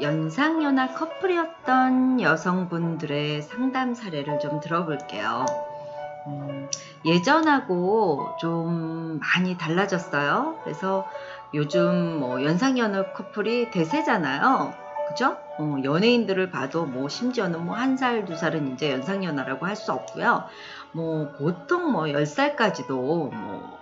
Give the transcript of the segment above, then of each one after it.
연상연하 커플이었던 여성분들의 상담 사례를 좀 들어볼게요. 음, 예전하고 좀 많이 달라졌어요. 그래서 요즘 뭐 연상연하 커플이 대세잖아요. 그죠? 어, 연예인들을 봐도 뭐 심지어는 뭐 한 살, 두 살은 이제 연상연하라고 할 수 없고요. 뭐 보통 뭐 10살까지도 뭐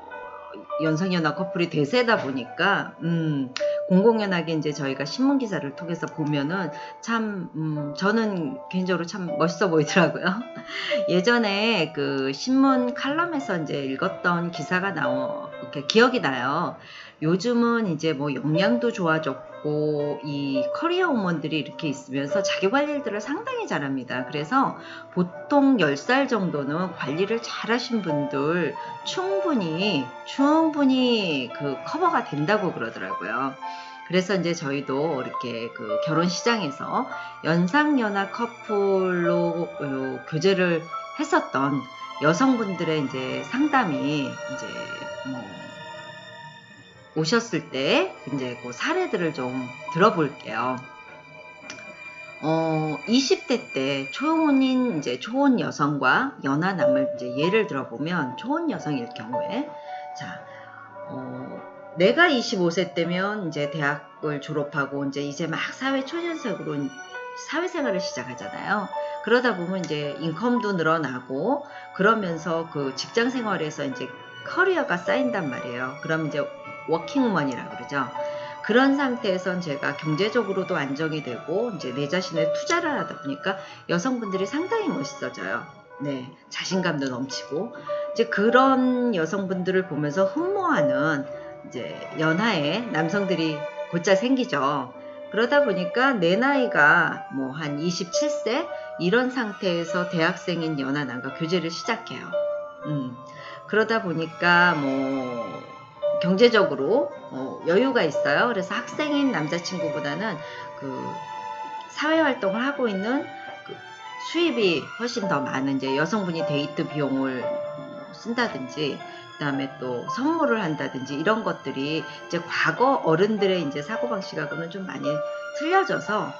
연상연하 커플이 대세다 보니까 음, 공공연하게 이제 저희가 신문 기사를 통해서 보면은 참 음, 저는 개인적으로 참 멋있어 보이더라고요. 예전에 그 신문 칼럼에서 이제 읽었던 기사가 나오 이렇게 기억이 나요. 요즘은 이제 뭐 영양도 좋아졌고 이 커리어 우먼들이 이렇게 있으면서 자기 관리들을 상당히 잘합니다. 그래서 보통 10살 정도는 관리를 잘하신 분들 충분히 충분히 그 커버가 된다고 그러더라고요. 그래서 이제 저희도 이렇게 그 결혼 시장에서 연상연하 커플로 어, 교제를 했었던 여성분들의 이제 상담이 이제 뭐 오셨을 때 이제 그 사례들을 좀 들어볼게요. 어, 20대 때 초혼인 이제 초혼 여성과 연하남을 이제 예를 들어보면 초혼 여성일 경우에 자, 어, 내가 25세 때면 이제 대학을 졸업하고 이제 이제 막 사회 초년생으로 사회생활을 시작하잖아요. 그러다 보면 이제 인컴도 늘어나고 그러면서 그 직장 생활에서 이제 커리어가 쌓인단 말이에요. 그럼 이제 워킹우먼이라고 그러죠. 그런 상태에선 제가 경제적으로도 안정이 되고 이제 내 자신에 투자를 하다 보니까 여성분들이 상당히 멋있어져요. 네, 자신감도 넘치고 이제 그런 여성분들을 보면서 흠모하는 이제 연하의 남성들이 곧잘 생기죠. 그러다 보니까 내 나이가 뭐 한 27세 이런 상태에서 대학생인 연하 남과 교제를 시작해요. 음, 그러다 보니까 뭐 경제적으로 어, 여유가 있어요. 그래서 학생인 남자친구보다는 그 사회 활동을 하고 있는 그 수입이 훨씬 더 많은 이제 여성분이 데이트 비용을 쓴다든지 그다음에 또 선물을 한다든지 이런 것들이 이제 과거 어른들의 이제 사고방식하고는 좀 많이 틀려져서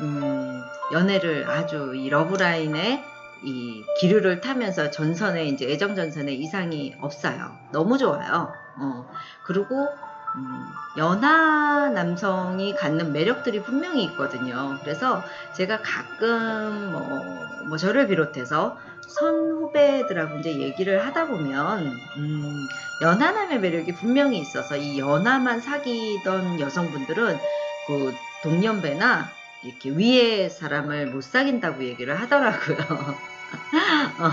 음, 연애를 아주 이 러브라인에 이 기류를 타면서 전선에 이제 애정 전선에 이상이 없어요. 너무 좋아요. 어, 그리고 음, 연하 남성이 갖는 매력들이 분명히 있거든요. 그래서 제가 가끔 뭐, 뭐 저를 비롯해서 선후배들하고 이제 얘기를 하다 보면 음, 연하남의 매력이 분명히 있어서 이 연하만 사귀던 여성분들은 그 동년배나 이렇게 위에 사람을 못 사귄다고 얘기를 하더라고요. 어,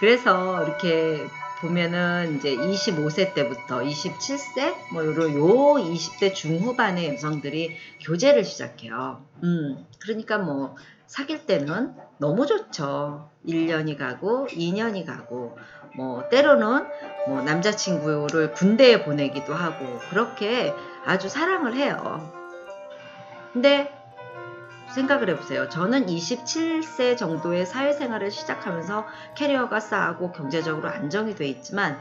그래서 이렇게 보면은 이제 25세 때부터 27세 뭐 요런 요 20대 중후반의 여성들이 교제를 시작해요. 음, 그러니까 뭐 사귈 때는 너무 좋죠. 1년이 가고 2년이 가고 뭐 때로는 뭐 남자친구를 군대에 보내기도 하고 그렇게 아주 사랑을 해요. 근데 생각을 해보세요. 저는 27세 정도의 사회생활을 시작하면서 캐리어가 쌓고 경제적으로 안정이 돼 있지만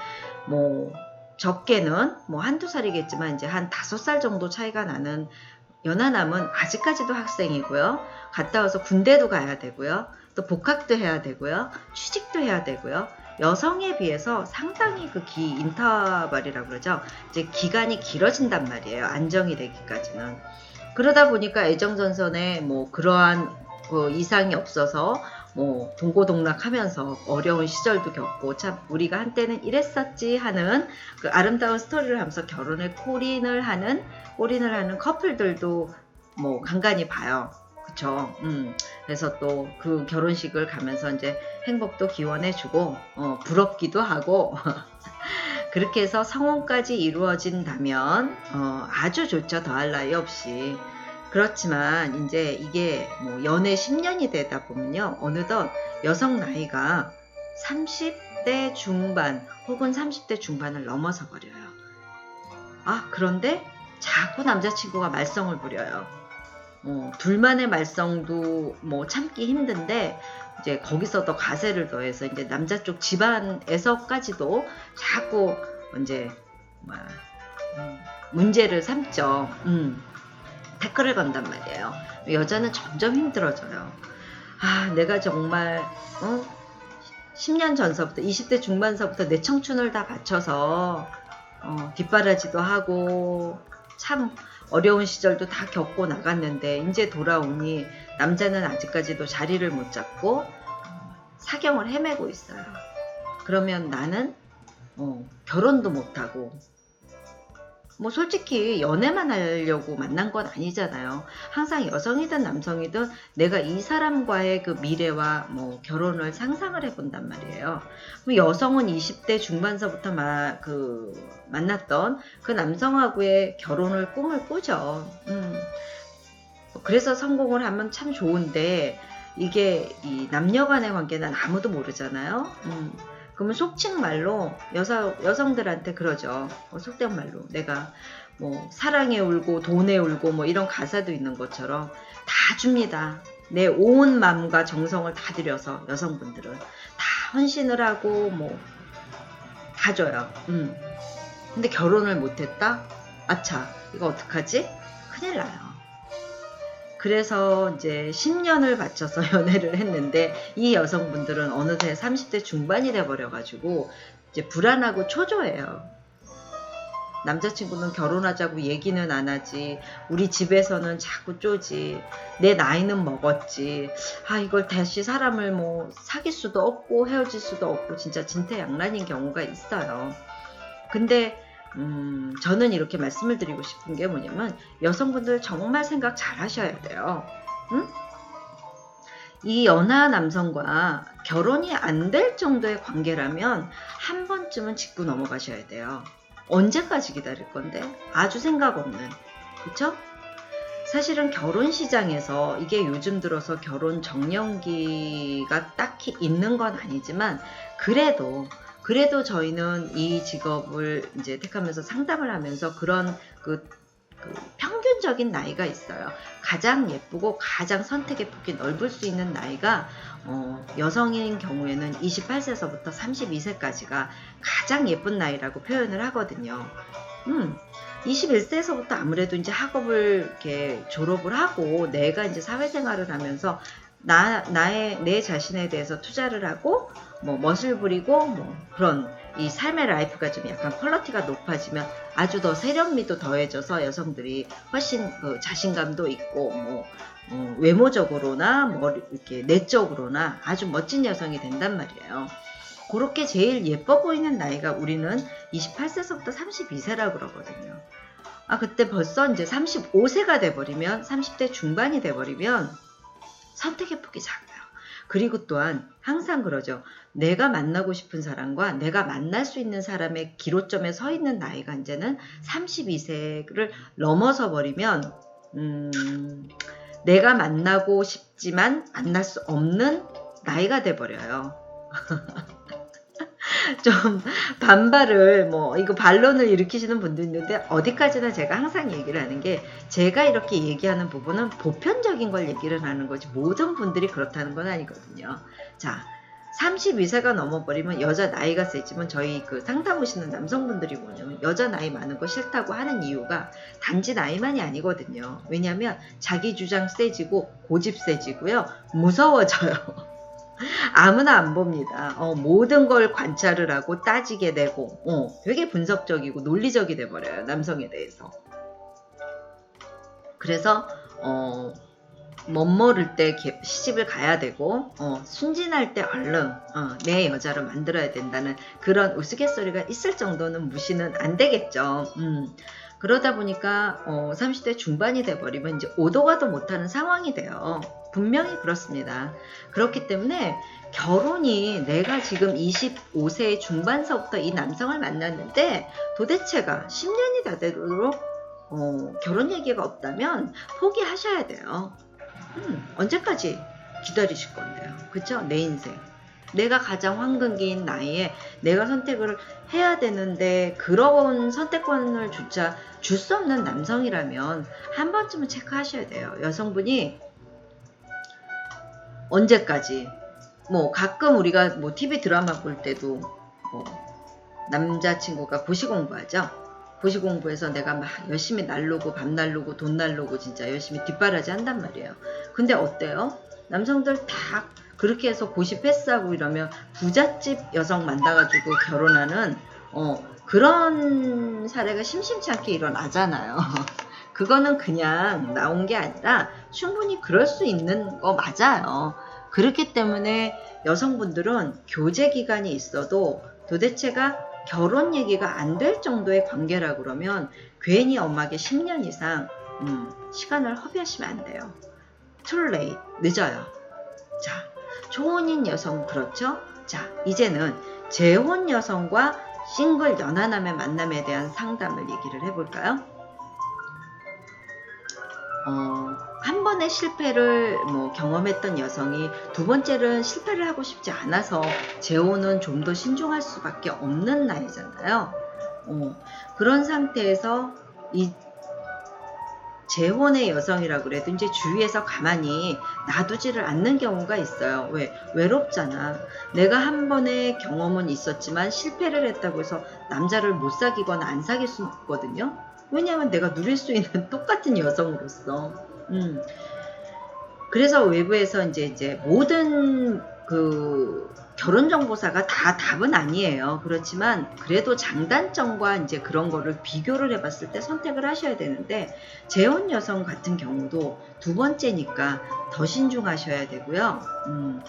뭐 적게는 뭐 한두 살이겠지만 이제 한 다섯 살 정도 차이가 나는 연하남은 아직까지도 학생이고요. 갔다 와서 군대도 가야 되고요. 또 복학도 해야 되고요. 취직도 해야 되고요. 여성에 비해서 상당히 그 기 인터벌이라고 그러죠. 이제 기간이 길어진단 말이에요. 안정이 되기까지는. 그러다 보니까 애정전선에 뭐 그러한 그 이상이 없어서 뭐 동고동락하면서 어려운 시절도 겪고 참 우리가 한때는 이랬었지 하는 그 아름다운 스토리를 하면서 결혼에 골인을 하는 골인을 하는 커플들도 뭐 간간히 봐요. 그쵸. 음. 그래서 또 그 결혼식을 가면서 이제 행복도 기원해주고, 어, 부럽기도 하고, 그렇게 해서 성혼까지 이루어진다면, 어, 아주 좋죠. 더할 나위 없이. 그렇지만, 이제 이게 뭐 연애 10년이 되다 보면요. 어느덧 여성 나이가 30대 중반 혹은 30대 중반을 넘어서 버려요. 아, 그런데 자꾸 남자친구가 말썽을 부려요. 어, 둘만의 말썽도 뭐 참기 힘든데 이제 거기서 더 가세를 더해서 이제 남자 쪽 집안에서까지도 자꾸 이제 뭐, 음, 문제를 삼죠. 음. 태클을 건단 말이에요. 여자는 점점 힘들어져요. 아, 내가 정말 어? 10년 전서부터 20대 중반서부터 내 청춘을 다 바쳐서 어, 뒷바라지도 하고 참 어려운 시절도 다 겪고 나갔는데 이제 돌아오니 남자는 아직까지도 자리를 못 잡고 사경을 헤매고 있어요. 그러면 나는 어, 결혼도 못하고 뭐 솔직히 연애만 하려고 만난 건 아니잖아요. 항상 여성이든 남성이든 내가 이 사람과의 그 미래와 뭐 결혼을 상상을 해본단 말이에요. 여성은 20대 중반서부터 마, 그 만났던 그 남성하고의 결혼을 꿈을 꾸죠. 음. 그래서 성공을 하면 참 좋은데 이게 이 남녀 간의 관계는 아무도 모르잖아요. 음. 그러면 속칭 말로 여사, 여성들한테 그러죠. 어, 속된 말로. 내가 뭐 사랑에 울고 돈에 울고 뭐 이런 가사도 있는 것처럼 다 줍니다. 내 온 마음과 정성을 다 들여서 여성분들은 다 헌신을 하고 뭐 다 줘요. 음. 근데 결혼을 못했다? 아차, 이거 어떡하지? 큰일 나요. 그래서 이제 10년을 바쳐서 연애를 했는데 이 여성분들은 어느새 30대 중반이 돼 버려가지고 이제 불안하고 초조해요. 남자친구는 결혼하자고 얘기는 안 하지. 우리 집에서는 자꾸 쪼지. 내 나이는 먹었지. 아, 이걸 다시 사람을 뭐 사귈 수도 없고 헤어질 수도 없고 진짜 진퇴양난인 경우가 있어요. 근데 음, 저는 이렇게 말씀을 드리고 싶은 게 뭐냐면 여성분들 정말 생각 잘 하셔야 돼요. 응? 이 연하 남성과 결혼이 안 될 정도의 관계라면 한 번쯤은 짚고 넘어가셔야 돼요. 언제까지 기다릴 건데? 아주 생각 없는. 그쵸? 사실은 결혼 시장에서 이게 요즘 들어서 결혼 정년기가 딱히 있는 건 아니지만 그래도 그래도 저희는 이 직업을 이제 택하면서 상담을 하면서 그런 그, 그 평균적인 나이가 있어요. 가장 예쁘고 가장 선택의 폭이 넓을 수 있는 나이가 어, 여성인 경우에는 28세서부터 32세까지가 가장 예쁜 나이라고 표현을 하거든요. 음, 21세에서부터 아무래도 이제 학업을 이렇게 졸업을 하고 내가 이제 사회생활을 하면서 나, 나의, 내 자신에 대해서 투자를 하고 뭐 멋을 부리고 뭐 그런 이 삶의 라이프가 좀 약간 퀄러티가 높아지면 아주 더 세련미도 더해져서 여성들이 훨씬 그 자신감도 있고 뭐 어, 외모적으로나 뭐 이렇게 내적으로나 아주 멋진 여성이 된단 말이에요. 그렇게 제일 예뻐 보이는 나이가 우리는 28세서부터 32세라고 그러거든요. 아, 그때 벌써 이제 35세가 돼버리면, 30대 중반이 돼버리면 선택의 폭이 작아요. 그리고 또한 항상 그러죠. 내가 만나고 싶은 사람과 내가 만날 수 있는 사람의 기로점에 서 있는 나이가 이제는 32세를 넘어서 버리면, 음, 내가 만나고 싶지만 만날 수 없는 나이가 돼 버려요. 좀 반발을 뭐 이거 반론을 일으키시는 분도 있는데 어디까지나 제가 항상 얘기를 하는 게 제가 이렇게 얘기하는 부분은 보편적인 걸 얘기를 하는 거지 모든 분들이 그렇다는 건 아니거든요. 자, 32세가 넘어버리면 여자 나이가 세지만 저희 그 상담 오시는 남성분들이 뭐냐면 여자 나이 많은 거 싫다고 하는 이유가 단지 나이만이 아니거든요. 왜냐하면 자기 주장 세지고 고집 세지고요. 무서워져요. 아무나 안 봅니다. 어, 모든 걸 관찰을 하고 따지게 되고, 어, 되게 분석적이고 논리적이 돼버려요. 남성에 대해서. 그래서, 어, 멋모를 때 시집을 가야 되고, 어, 순진할 때 얼른, 어, 내 여자를 만들어야 된다는 그런 우스갯소리가 있을 정도는 무시는 안 되겠죠. 음. 그러다 보니까 어, 30대 중반이 돼버리면 이제 오도 가도 못하는 상황이 돼요. 분명히 그렇습니다. 그렇기 때문에 결혼이 내가 지금 25세 중반서부터 이 남성을 만났는데 도대체가 10년이 다 되도록 어, 결혼 얘기가 없다면 포기하셔야 돼요. 음, 언제까지 기다리실 건데요. 그쵸? 내 인생. 내가 가장 황금기인 나이에 내가 선택을 해야 되는데 그런 선택권을 조차 줄수 없는 남성이라면 한 번쯤은 체크하셔야 돼요. 여성분이 언제까지 뭐 가끔 우리가 뭐 TV 드라마 볼 때도 뭐 남자친구가 고시 공부하죠. 고시 공부해서 내가 막 열심히 날르고 밤 날르고 돈 날르고 진짜 열심히 뒷바라지 한단 말이에요. 근데 어때요? 남성들 다 그렇게 해서 고시 패스하고 이러면 부잣집 여성 만나가지고 결혼하는 어, 그런 사례가 심심치 않게 일어나잖아요. 그거는 그냥 나온 게 아니라 충분히 그럴 수 있는 거 맞아요. 그렇기 때문에 여성분들은 교제 기간이 있어도 도대체가 결혼 얘기가 안 될 정도의 관계라 그러면 괜히 엄마에게 10년 이상 음, 시간을 허비하시면 안 돼요. too late. 늦어요. 자, 초혼인 여성 그렇죠? 자, 이제는 재혼 여성과 싱글 연하남의 만남에 대한 상담을 얘기를 해볼까요? 어, 한 번의 실패를 뭐 경험했던 여성이 두 번째는 실패를 하고 싶지 않아서 재혼은 좀 더 신중할 수밖에 없는 나이잖아요. 어, 그런 상태에서 이 재혼의 여성이라 그래도 이제 주위에서 가만히 놔두지를 않는 경우가 있어요. 왜? 외롭잖아. 내가 한 번의 경험은 있었지만 실패를 했다고 해서 남자를 못 사귀거나 안 사귈 수는 없거든요. 왜냐하면 내가 누릴 수 있는 똑같은 여성으로서. 음. 그래서 외부에서 이제 이제 모든 그 결혼 정보사가 다 답은 아니에요. 그렇지만 그래도 장단점과 이제 그런 거를 비교를 해봤을 때 선택을 하셔야 되는데 재혼 여성 같은 경우도 두 번째니까 더 신중하셔야 되고요. 음,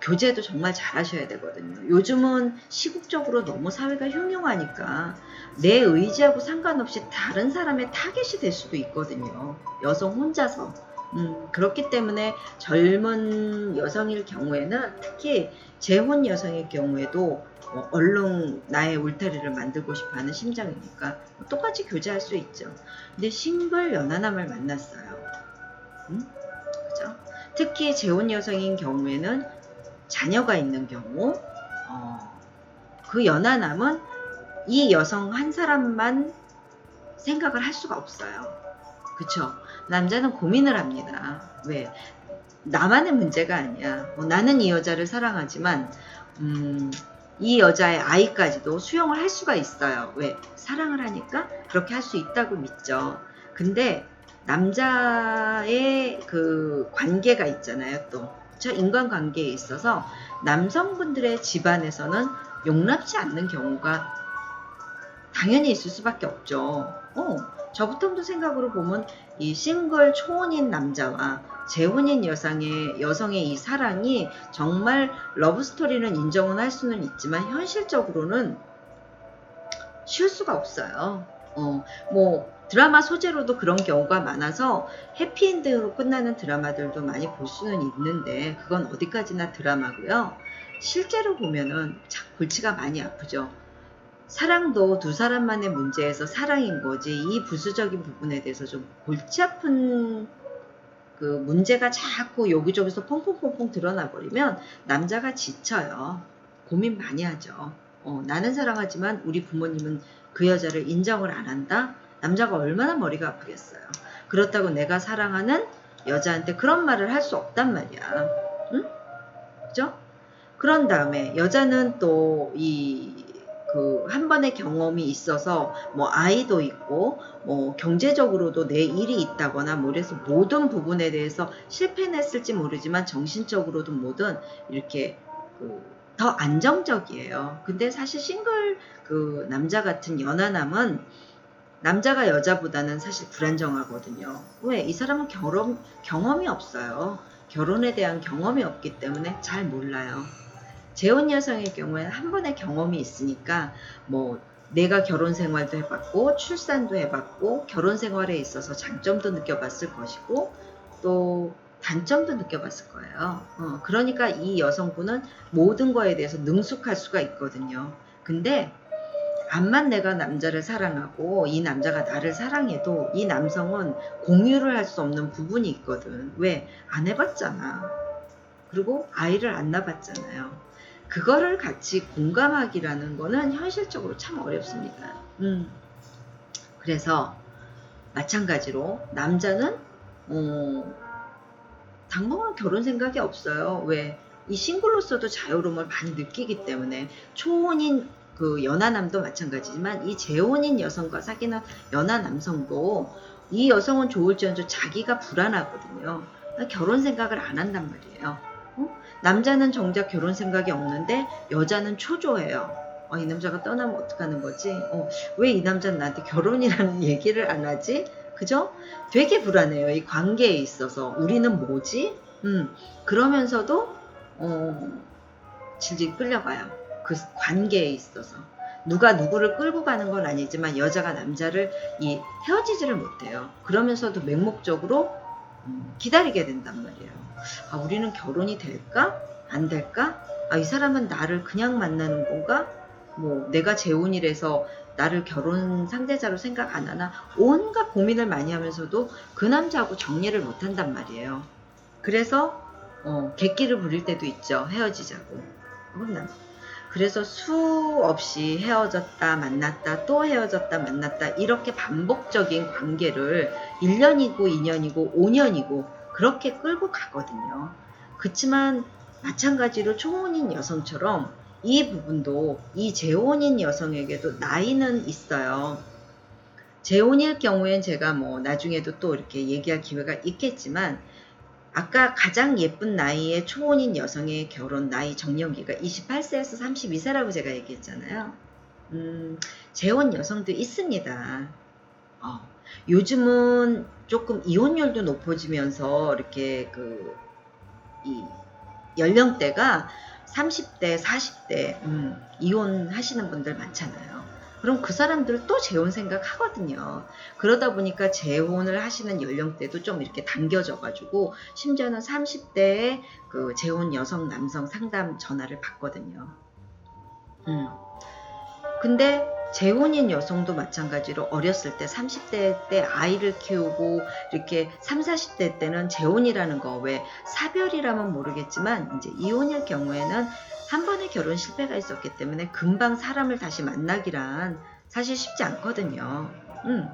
교제도 정말 잘하셔야 되거든요. 요즘은 시국적으로 너무 사회가 흉흉하니까 내 의지하고 상관없이 다른 사람의 타겟이 될 수도 있거든요. 여성 혼자서. 음, 그렇기 때문에 젊은 여성일 경우에는 특히 재혼 여성일 경우에도 어, 얼른 나의 울타리를 만들고 싶어 하는 심정이니까 똑같이 교제할 수 있죠. 근데 싱글 연하남을 만났어요. 음? 그죠? 특히 재혼 여성인 경우에는 자녀가 있는 경우, 어, 그 연하남은 이 여성 한 사람만 생각을 할 수가 없어요. 그쵸? 남자는 고민을 합니다. 왜? 나만의 문제가 아니야. 뭐 나는 이 여자를 사랑하지만, 음, 이 여자의 아이까지도 수용을 할 수가 있어요. 왜? 사랑을 하니까 그렇게 할 수 있다고 믿죠. 근데 남자의 그 관계가 있잖아요. 또. 저 인간관계에 있어서 남성분들의 집안에서는 용납지 않는 경우가 당연히 있을 수밖에 없죠. 어, 저 부터도 생각으로 보면 이 싱글 초혼인 남자와 재혼인 여성의 여성의 이 사랑이 정말 러브 스토리는 인정은 할 수는 있지만 현실적으로는 쉬울 수가 없어요. 어, 뭐 드라마 소재로도 그런 경우가 많아서 해피엔딩으로 끝나는 드라마들도 많이 볼 수는 있는데 그건 어디까지나 드라마고요. 실제로 보면은 참 골치가 많이 아프죠. 사랑도 두 사람만의 문제에서 사랑인 거지 이 부수적인 부분에 대해서 좀 골치 아픈 그 문제가 자꾸 여기저기서 퐁퐁퐁퐁 드러나 버리면 남자가 지쳐요. 고민 많이 하죠. 어, 나는 사랑하지만 우리 부모님은 그 여자를 인정을 안 한다? 남자가 얼마나 머리가 아프겠어요. 그렇다고 내가 사랑하는 여자한테 그런 말을 할 수 없단 말이야. 응? 그죠? 그런 다음에 여자는 또 이 그 한 번의 경험이 있어서 뭐 아이도 있고 뭐 경제적으로도 내 일이 있다거나 뭐 그래서 모든 부분에 대해서 실패했을지 모르지만 정신적으로도 뭐든 이렇게 그 더 안정적이에요. 근데 사실 싱글 그 남자 같은 연하남은 남자가 여자보다는 사실 불안정하거든요. 왜? 이 사람은 결혼, 경험이 없어요. 결혼에 대한 경험이 없기 때문에 잘 몰라요. 재혼 여성의 경우에는 한 번의 경험이 있으니까 뭐 내가 결혼 생활도 해봤고 출산도 해봤고 결혼 생활에 있어서 장점도 느껴봤을 것이고 또 단점도 느껴봤을 거예요. 어, 그러니까 이 여성분은 모든 거에 대해서 능숙할 수가 있거든요. 근데 암만 내가 남자를 사랑하고 이 남자가 나를 사랑해도 이 남성은 공유를 할 수 없는 부분이 있거든. 왜? 안 해봤잖아. 그리고 아이를 안 낳았잖아요. 그거를 같이 공감하기라는 거는 현실적으로 참 어렵습니다. 음. 그래서 마찬가지로 남자는 어, 당분간 결혼 생각이 없어요. 왜? 이 싱글로서도 자유로움을 많이 느끼기 때문에 초혼인 그 연하남도 마찬가지지만 이 재혼인 여성과 사귀는 연하 남성도 이 여성은 좋을지언정 자기가 불안하거든요. 결혼 생각을 안 한단 말이에요. 어? 남자는 정작 결혼 생각이 없는데 여자는 초조해요. 어, 이 남자가 떠나면 어떡하는 거지? 어, 왜 이 남자는 나한테 결혼이라는 얘기를 안 하지? 그죠? 되게 불안해요. 이 관계에 있어서. 우리는 뭐지? 음, 그러면서도, 어, 질질 끌려가요. 그 관계에 있어서. 누가 누구를 끌고 가는 건 아니지만 여자가 남자를 이 헤어지지를 못해요. 그러면서도 맹목적으로 음, 기다리게 된단 말이에요. 아, 우리는 결혼이 될까? 안 될까? 아, 이 사람은 나를 그냥 만나는 건가? 뭐, 내가 재혼이라서 나를 결혼 상대자로 생각 안 하나? 온갖 고민을 많이 하면서도 그 남자하고 정리를 못 한단 말이에요. 그래서, 어, 객기를 부릴 때도 있죠. 헤어지자고. 혼나. 그래서 수없이 헤어졌다, 만났다, 또 헤어졌다, 만났다, 이렇게 반복적인 관계를 1년이고 2년이고 5년이고 그렇게 끌고 가거든요. 그렇지만 마찬가지로 초혼인 여성처럼 이 부분도 이 재혼인 여성에게도 나이는 있어요. 재혼일 경우엔 제가 뭐 나중에도 또 이렇게 얘기할 기회가 있겠지만 아까 가장 예쁜 나이의 초혼인 여성의 결혼 나이 정년기가 28세에서 32세라고 제가 얘기했잖아요. 음, 재혼 여성도 있습니다. 어, 요즘은 조금 이혼율도 높아지면서 이렇게 그, 이 연령대가 30대, 40대, 음, 이혼하시는 분들 많잖아요. 그럼 그 사람들은 또 재혼 생각하거든요. 그러다 보니까 재혼을 하시는 연령대도 좀 이렇게 당겨져가지고 심지어는 30대에 그 재혼 여성, 남성 상담 전화를 받거든요. 음. 근데 재혼인 여성도 마찬가지로 어렸을 때 30대 때 아이를 키우고 이렇게 3, 40대 때는 재혼이라는 거 왜 사별이라면 모르겠지만 이제 이혼일 경우에는 한 번의 결혼 실패가 있었기 때문에 금방 사람을 다시 만나기란 사실 쉽지 않거든요. 음.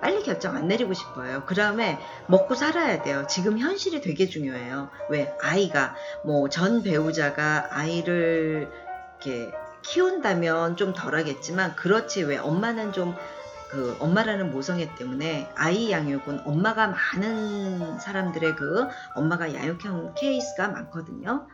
빨리 결정 안 내리고 싶어요. 그 다음에 먹고 살아야 돼요. 지금 현실이 되게 중요해요. 왜? 아이가, 뭐, 전 배우자가 아이를 이렇게 키운다면 좀 덜하겠지만, 그렇지. 왜? 엄마는 좀, 그, 엄마라는 모성애 때문에 아이 양육은 엄마가 많은 사람들의 그, 엄마가 양육형 케이스가 많거든요.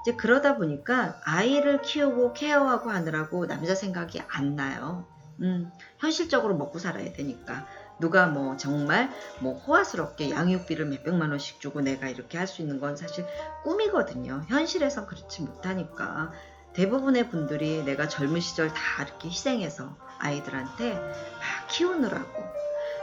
이제 그러다 보니까 아이를 키우고 케어하고 하느라고 남자 생각이 안 나요. 음, 현실적으로 먹고 살아야 되니까. 누가 뭐 정말 뭐 호화스럽게 양육비를 몇백만 원씩 주고 내가 이렇게 할 수 있는 건 사실 꿈이거든요. 현실에선 그렇지 못하니까. 대부분의 분들이 내가 젊은 시절 다 이렇게 희생해서 아이들한테 막 키우느라고.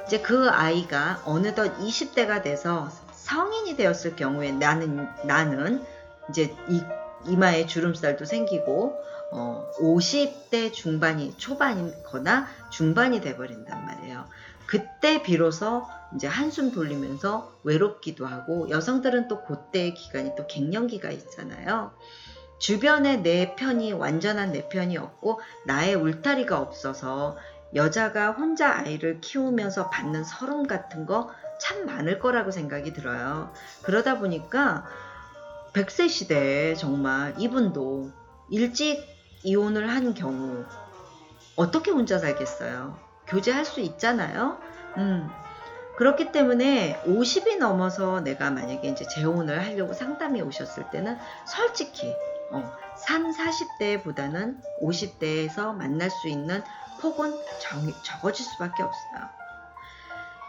이제 그 아이가 어느덧 20대가 돼서 성인이 되었을 경우에 나는, 나는 이제 이, 이마에 주름살도 생기고 어, 50대 중반이 초반이거나 중반이 돼버린단 말이에요. 그때 비로소 이제 한숨 돌리면서 외롭기도 하고 여성들은 또 그때의 기간이 또 갱년기가 있잖아요. 주변에 내 편이 완전한 내 편이 없고 나의 울타리가 없어서 여자가 혼자 아이를 키우면서 받는 서름 같은 거 참 많을 거라고 생각이 들어요. 그러다 보니까 100세 시대에 정말 이분도 일찍 이혼을 한 경우 어떻게 혼자 살겠어요? 교제할 수 있잖아요. 음. 그렇기 때문에 50이 넘어서 내가 만약에 이제 재혼을 하려고 상담이 오셨을 때는 솔직히 어, 3, 40대보다는 50대에서 만날 수 있는 폭은 적, 적어질 수밖에 없어요.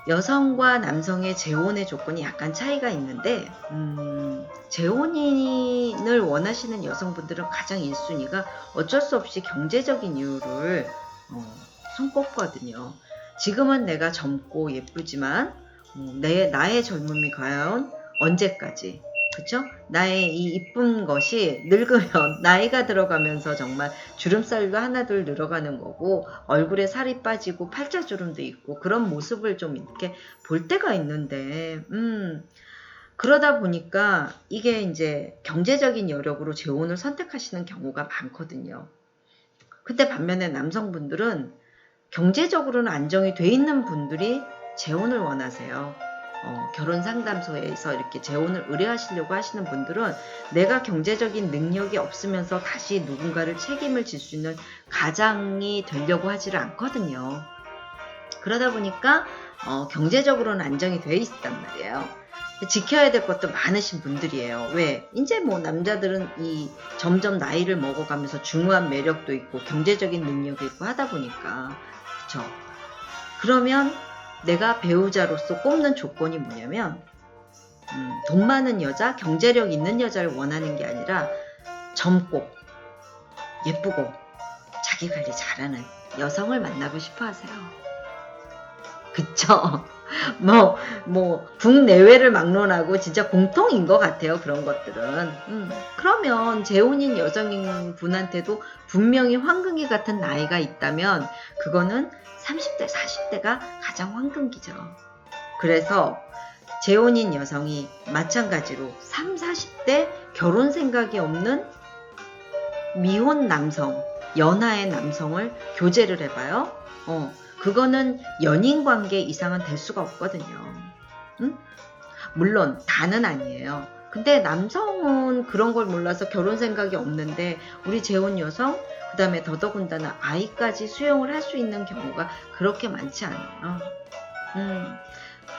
여성과 남성의 재혼의 조건이 약간 차이가 있는데 음, 재혼인을 원하시는 여성분들은 가장 1순위가 어쩔 수 없이 경제적인 이유를 어, 손꼽거든요. 지금은 내가 젊고 예쁘지만 어, 내 나의 젊음이 과연 언제까지 그쵸? 나의 이 이쁜 것이 늙으면 나이가 들어가면서 정말 주름살도 하나둘 늘어가는 거고 얼굴에 살이 빠지고 팔자주름도 있고 그런 모습을 좀 이렇게 볼 때가 있는데 음 그러다 보니까 이게 이제 경제적인 여력으로 재혼을 선택하시는 경우가 많거든요. 근데 반면에 남성분들은 경제적으로는 안정이 돼 있는 분들이 재혼을 원하세요. 어, 결혼 상담소에서 이렇게 재혼을 의뢰하시려고 하시는 분들은 내가 경제적인 능력이 없으면서 다시 누군가를 책임을 질 수 있는 가장이 되려고 하지를 않거든요. 그러다 보니까 어, 경제적으로는 안정이 돼 있단 말이에요. 지켜야 될 것도 많으신 분들이에요. 왜? 이제 뭐 남자들은 이 점점 나이를 먹어가면서 중후한 매력도 있고 경제적인 능력이 있고 하다 보니까 그쵸? 그러면 내가 배우자로서 꼽는 조건이 뭐냐면 음, 돈 많은 여자, 경제력 있는 여자를 원하는 게 아니라 젊고 예쁘고 자기 관리 잘하는 여성을 만나고 싶어 하세요. 그쵸? 뭐, 뭐, 국내외를 막론하고 진짜 공통인 것 같아요. 그런 것들은. 음, 그러면 재혼인 여성인 분한테도 분명히 황금기 같은 나이가 있다면 그거는 30대, 40대가 가장 황금기죠. 그래서 재혼인 여성이 마찬가지로 3, 40대 결혼 생각이 없는 미혼 남성, 연하의 남성을 교제를 해봐요. 어, 그거는 연인 관계 이상은 될 수가 없거든요. 응? 물론 다는 아니에요. 근데 남성은 그런 걸 몰라서 결혼 생각이 없는데 우리 재혼 여성 그 다음에 더더군다나 아이까지 수용을 할 수 있는 경우가 그렇게 많지 않아요. 음.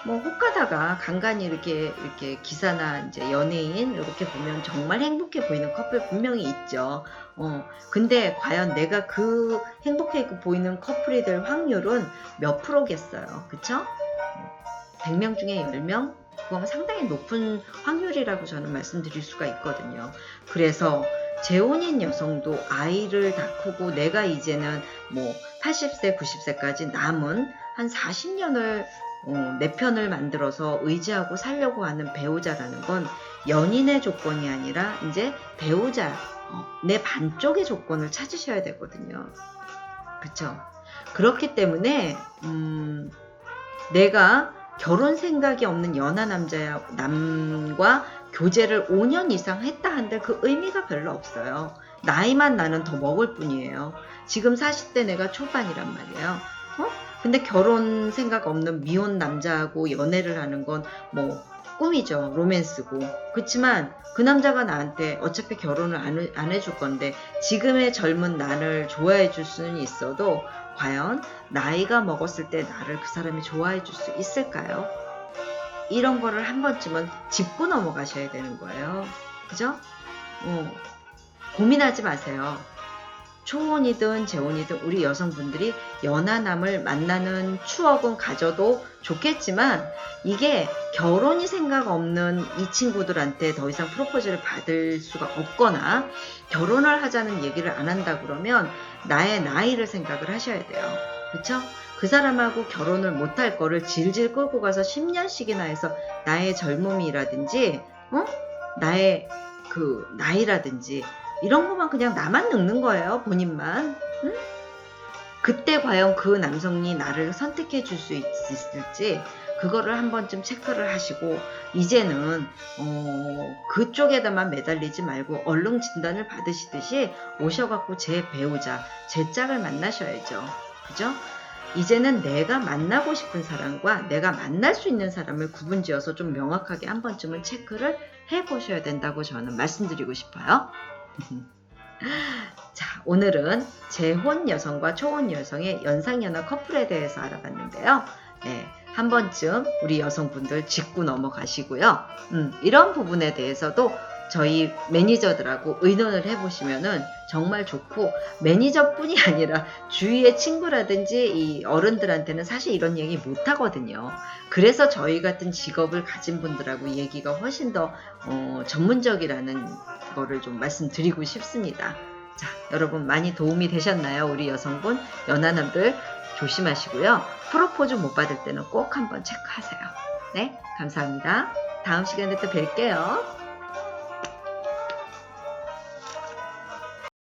뭐 혹하다가 간간히 이렇게 이렇게 기사나 이제 연예인 이렇게 보면 정말 행복해 보이는 커플 분명히 있죠. 어 근데 과연 내가 그 행복해 보이는 커플이 될 확률은 몇 프로겠어요, 그쵸? 100명 중에 10명? 그건 상당히 높은 확률이라고 저는 말씀드릴 수가 있거든요. 그래서 재혼인 여성도 아이를 다 크고 내가 이제는 뭐 80세, 90세까지 남은 한 40년을 어, 내 편을 만들어서 의지하고 살려고 하는 배우자라는 건 연인의 조건이 아니라 이제 배우자, 어, 내 반쪽의 조건을 찾으셔야 되거든요. 그쵸? 그렇기 때문에, 음, 내가 결혼 생각이 없는 연하 남자, 남과 교제를 5년 이상 했다 한들 그 의미가 별로 없어요. 나이만 나는 더 먹을 뿐이에요. 지금 40대 내가 초반이란 말이에요. 어? 근데 결혼 생각 없는 미혼 남자하고 연애를 하는 건 뭐 꿈이죠. 로맨스고. 그렇지만 그 남자가 나한테 어차피 결혼을 안, 안 해줄 건데 지금의 젊은 나를 좋아해 줄 수는 있어도 과연 나이가 먹었을 때 나를 그 사람이 좋아해 줄 수 있을까요? 이런 거를 한 번쯤은 짚고 넘어가셔야 되는 거예요. 그죠? 어, 고민하지 마세요. 초혼이든 재혼이든 우리 여성분들이 연하남을 만나는 추억은 가져도 좋겠지만 이게 결혼이 생각 없는 이 친구들한테 더 이상 프로포즈를 받을 수가 없거나 결혼을 하자는 얘기를 안 한다 그러면 나의 나이를 생각을 하셔야 돼요. 그쵸? 그 사람하고 결혼을 못할 거를 질질 끌고 가서 10년씩이나 해서 나의 젊음이라든지, 어? 나의 그 나이라든지 이런 것만 그냥 나만 늙는 거예요, 본인만. 응? 그때 과연 그 남성이 나를 선택해 줄 수 있을지 그거를 한 번쯤 체크를 하시고 이제는 어, 그쪽에다만 매달리지 말고 얼른 진단을 받으시듯이 오셔갖고 제 배우자, 제 짝을 만나셔야죠. 그죠? 이제는 내가 만나고 싶은 사람과 내가 만날 수 있는 사람을 구분지어서 좀 명확하게 한 번쯤은 체크를 해 보셔야 된다고 저는 말씀드리고 싶어요. 자, 오늘은 재혼 여성과 초혼 여성의 연상연하 커플에 대해서 알아봤는데요. 네, 한 번쯤 우리 여성분들 짚고 넘어가시고요. 음, 이런 부분에 대해서도 저희 매니저들하고 의논을 해보시면은 정말 좋고 매니저뿐이 아니라 주위의 친구라든지 이 어른들한테는 사실 이런 얘기 못 하거든요. 그래서 저희 같은 직업을 가진 분들하고 얘기가 훨씬 더 어, 전문적이라는 거를 좀 말씀드리고 싶습니다. 자, 여러분 많이 도움이 되셨나요? 우리 여성분 연하남들 조심하시고요. 프로포즈 못 받을 때는 꼭 한번 체크하세요. 네, 감사합니다. 다음 시간에 또 뵐게요.